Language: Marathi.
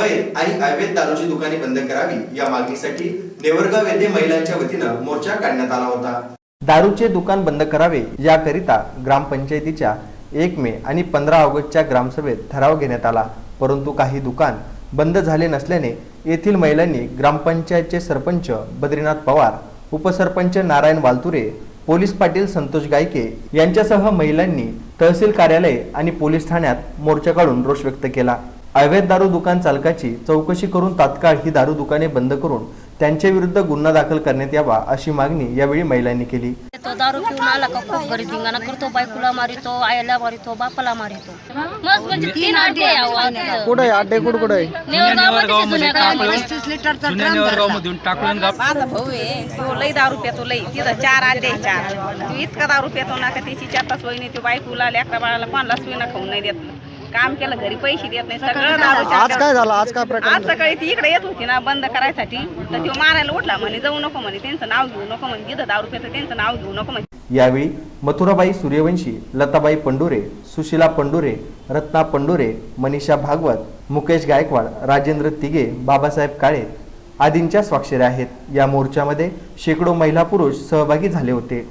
वैध आणि अवैध दारूची दुकाने बंद करावी या मागणीसाठी नेवरगाव येथे महिलांच्या वतीनं मोर्चा काढण्यात आला होता. दारूचे दुकान बंद करावे याकरिता ग्रामपंचायतीच्या एक मे आणि पंधरा ऑगस्टच्या ग्रामसभेत ठराव घेण्यात आला. परंतु काही दुकान बंद झाले नसल्याने येथील महिलांनी ग्रामपंचायतचे सरपंच बद्रीनाथ पवार उपसरपंच नारायण वालतुरे पोलीस पाटील संतोष गायके यांच्यासह महिलांनी तहसील कार्यालय आणि पोलीस ठाण्यात मोर्चा काढून रोष व्यक्त केला. अवैध दारू दुकान चालकाची चौकशी करून तात्काळ ही दारू दुकाने बंद करून त्यांच्या विरुद्ध गुन्हा दाखल करण्यात यावा अशी मागणी यावेळी महिलांनी केली. तो दारू पिऊन आला का? खूप घरी धिंगाणा करतो बायकोला मारितो आईला मारितो बापाला मारितो. मस्त म्हणजे तीन. कुठे कुठं कुठे मधून टाकून माझा भाऊ आहे. तो लई दारू पितो लई. तिथं चार आडे चार. तू इतका दारू पितो ना का तिची चार तास वहिनी तू बायकोला लेकरा बाळाला कोणाला सुईना खाऊन नाही देत. काम केलं घरी पैसे देत नाही सगळं आज काय झालं? आज काय प्रकार आज सकाळी ती इकडे येत होती ना बंद करायसाठी. तर तो मारायला उठला म्हणे जाऊ नको म्हणे त्यांचं नाव घेऊ नको म्हणे जिथं दारू पितो त्यांचं नाव घेऊ नको म्हणे. यावेळी मथुराबाई सूर्यवंशी लताबाई पंडुरे सुशीला पंडुरे रत्ना पंडुरे मनीषा भागवत मुकेश गायकवाड राजेंद्र तिगे बाबासाहेब काळे आदींच्या स्वाक्षऱ्या आहेत. या मोर्चामध्ये शेकडो महिला पुरुष सहभागी झाले होते.